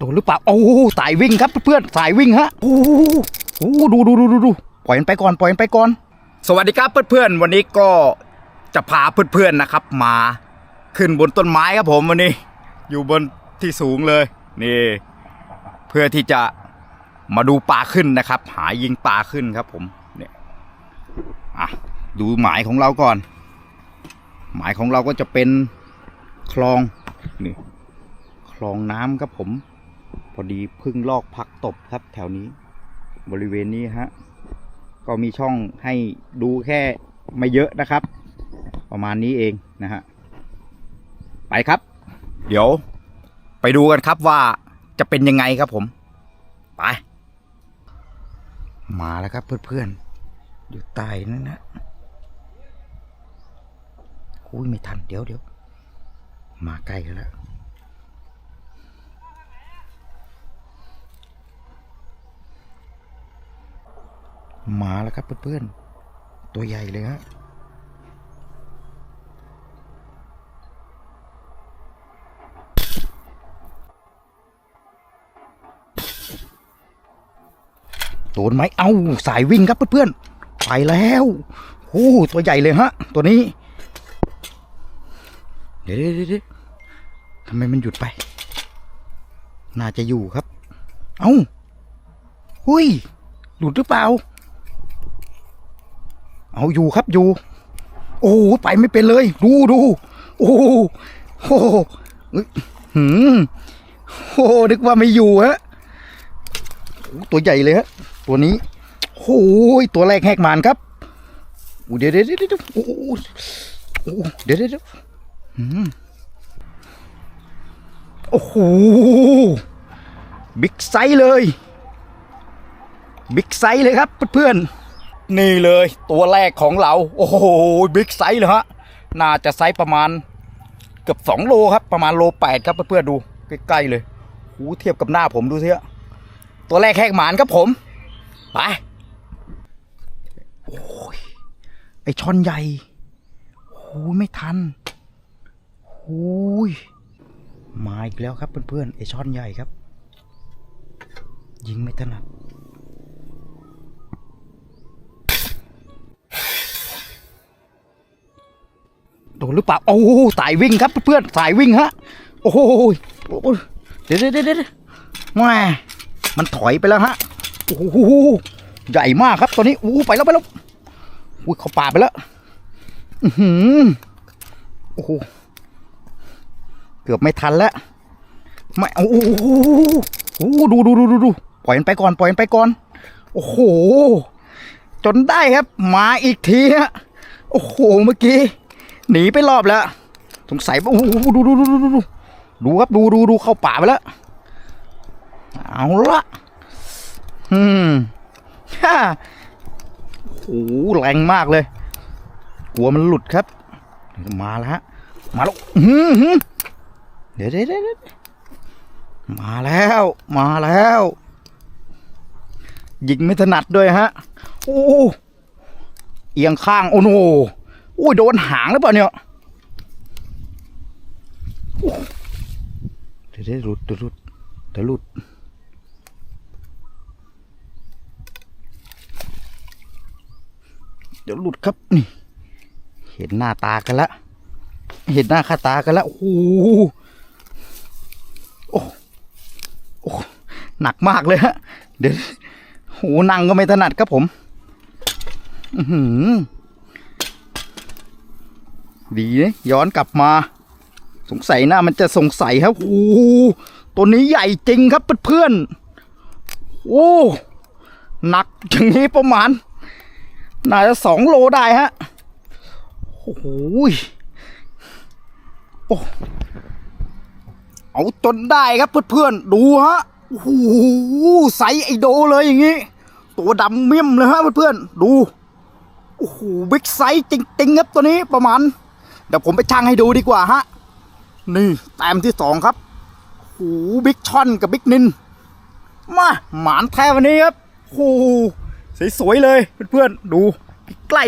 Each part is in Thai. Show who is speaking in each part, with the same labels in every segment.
Speaker 1: โดนหรือเปล่าโอ้สายวิ่งครับเพื่อนสายวิ่งฮะโอ้โอ้ดูดูดูดูดูปล่อยมันไปก่อนปล่อยมันไปก่อน สวัสดีครับเพื่อนๆวันนี้ก็จะพาเพื่อนๆนะครับ มาขึ้นบนต้นไม้ครับผมวันนี้ อยู่บนที่สูงเลยนี่ เพื่อที่จะมาดูปลาขึ้นนะครับ หายิงปลาขึ้นครับผมเนี่ยอะดูหมายของเราก่อน หมายของเราก็จะเป็นคลองนี่คลองน้ำครับผม อดีเพึ่งลอกผักตบครับแถวนี้ บริเวณนี้ฮะก็มีช่องให้ดูแค่ไม่เยอะนะครับ ประมาณนี้เองนะฮะไปครับ เดี๋ยว ไปดูกันครับว่าจะเป็นยังไงครับผม ไป มาแล้วครับเพื่อนๆอยู่ใต้นั่นนะอุ้ยไม่ทันเดี๋ยวเดี๋ยวมาใกล้กันแล้ว หมาแล้วครับเพื่อนๆ ตัวใหญ่เลยฮะโดนไหมเอ้าสายวิ่งครับเพื่อนๆ ไปแล้วโอ้ตัวใหญ่เลยฮะ ตัวนี้ เดี๋ยวเดี๋ยวทำไมมันหยุดไป น่าจะอยู่ครับ เอ้า หุยหลุดหรือเปล่า เอาอยู่ครับอยู่ โอ้ไปไม่เป็นเลย ดูดูโอ้โหหเอ้ยหืมโอ้นึกว่าไม่อยู่ฮะตัวใหญ่เลยฮะตัวนี้โอ้ยตัวแรกแหกมานครับเดี๋ยวเดี๋ยวเดี๋ยวเดี๋ยวโอ้เดี๋ยวเดี๋ยวเดี๋ยวหืมโอ้โหบิ๊กไซส์เลยบิ๊กไซส์เลยครับเพื่อนๆ นี่เลยตัวแรกของเรา โอ้โหบิ๊กไซส์เลยฮะ น่าจะไซส์ประมาณเกือบสองโลครับ ประมาณโลแปดครับเพื่อนๆดูใกล้ๆเลยหูเทียบกับหน้าผมดูสิฮะตัวแรกแหกหมานครับผมไปโอ้ยไอช่อนใหญ่โอ้ยไม่ทันโอ้ยมาอีกแล้วครับเพื่อนๆไอช่อนใหญ่ครับ ยิงไม่ถนัด โดนหรือเปล่า โอ้สายวิ่งครับเพื่อนสายวิ่งฮะ โอ้โหเดี๋ยวเดี๋ยวเดี๋ยวเดี๋ยวแม่มันถอยไปแล้วฮะ โอ้โห ใหญ่มากครับตัวนี้ โอ้ไปแล้วไปแล้วอุ้ยเขาป่าไปแล้ว อือหือ โอ้โห เกือบไม่ทันแล้วไม่โอ้โหโอ้โหดูดูดูดูดูปล่อยมันไปก่อนปล่อยมันไปก่อน โอ้โห จนได้ครับ มาอีกทีฮะ โอ้โห เมื่อกี้ หนีไปรอบแล้วสงสัยโอ้โหดูดูดูดูดูดูครับดูดูดูเข้าป่าไปแล้วเอาละอืมฮ่าโอ้โหแรงมากเลย กลัวมันหลุดครับ มาแล้วฮะมาแล้วเดี๋ยวเดี๋ยวเดี๋ยวเดมาแล้ว มาแล้วยิงไม่ถนัดด้วยฮะ โอ้เอียงข้าง โอ้โห อ้ยโดนหางหรือเปล่าเนี่ยเดี๋ยวหลุดเดี๋ยวหลุดเดี๋ยวหลุดเดี๋ยวหลุดครับนี่ เห็นหน้าตากันละ เห็นหน้าค่าตากันละโอ้โหโอ้โอ้หนักมากเลยฮะเดี๋ยวโหนั่งก็ไม่ถนัดครับผม อือหือ ดีนะย้อนกลับมา สงสัยหน้ามันจะสงสัยครับโอ้ตัวนี้ใหญ่จริงครับเพื่อนๆโอ้หนักอย่างนี้ประมาณน่าจะสองโลได้ฮะโอ้โหโอ้เอาจนได้ครับเพื่อนๆดูฮะโอ้โหใสไอโดเลยอย่างนี้ ตัวดำเมี่ยมเลยฮะเพื่อนๆดูโอ้โหบิ๊กไซส์จริงๆครับตัวนี้ประมาณ เดี๋ยวผมไปชั่งให้ดูดีกว่าฮะ นี่แต้มที่สองครับโอ้โหบิ๊กชอนกับบิ๊กนิน มาหมานแท้วันนี้ครับโอ้โหสวยๆเลยเพื่อนๆดูใกล้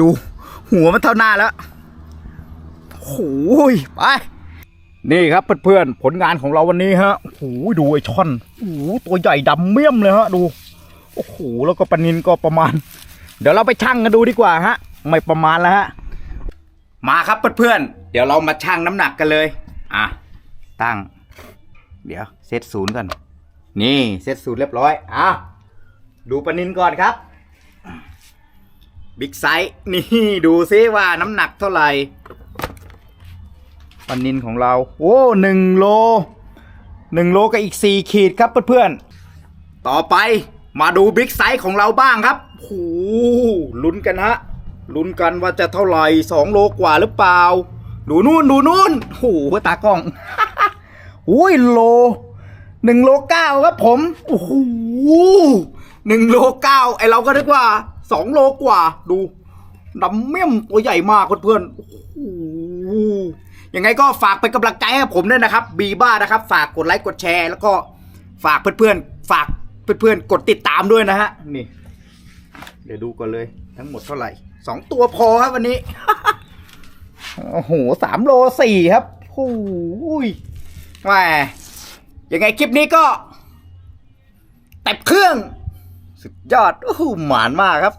Speaker 1: ดู หัวมันเท่าหน้าแล้วโอ้โหไป นี่ครับเพื่อนๆผลงานของเราวันนี้ฮะโอ้โหดูไอ้ช่อนโอ้โหตัวใหญ่ดำเมี่ยมเลยฮะดูโอ้โหแล้วก็ปนินก็ประมาณ เดี๋ยวเราไปชั่งกันดูดีกว่าฮะ ไม่ประมาณแล้วฮะ มาครับเพื่อนๆ เดี๋ยวเรามาชั่งน้ำหนักกันเลย อะ ตั้ง เดี๋ยวเซตศูนย์ก่อน นี่เซตศูนย์เรียบร้อย อะ ดูปนินก่อนครับ บิ๊กไซส์ นี่ดูซิว่าน้ำหนักเท่าไหร่ปนินของเรา โอ้หนึ่งโลหนึ่งโลกับอีกสี่ขีดครับเพื่อนๆ ต่อไปมาดูบิ๊กไซส์ของเราบ้างครับโหลุ้นกันฮะ ลุ้นกันว่าจะเท่าไหร่สองโลกว่าหรือเปล่า ดูนู่นดูนู่นโอ้หตากล้องอุ้ยโลหนึ่งโลเก้าครับผมโอ้โหหนึ่งโลเก้าไอเราก็นึกว่าสองโลกว่าดูดำเมี่ยมตัวใหญ่มากเพื่อนๆโอ้โหยังไงก็ฝากเป็นกำลังใจให้ผมด้วยนะครับ บีบ้านะครับ ฝากกดไลค์กดแชร์ แล้วก็ฝากเพื่อนๆฝากเพื่อนๆกดติดตามด้วยนะฮะนี่ เดี๋ยวดูก่อนเลยทั้งหมดเท่าไหร่ สองตัวพอครับวันนี้ โอ้โหสามโลสี่ครับโอ้ยแหมยังไงคลิปนี้ก็แต่เครื่อง สุดยอด โอ้โหหมานมากครับ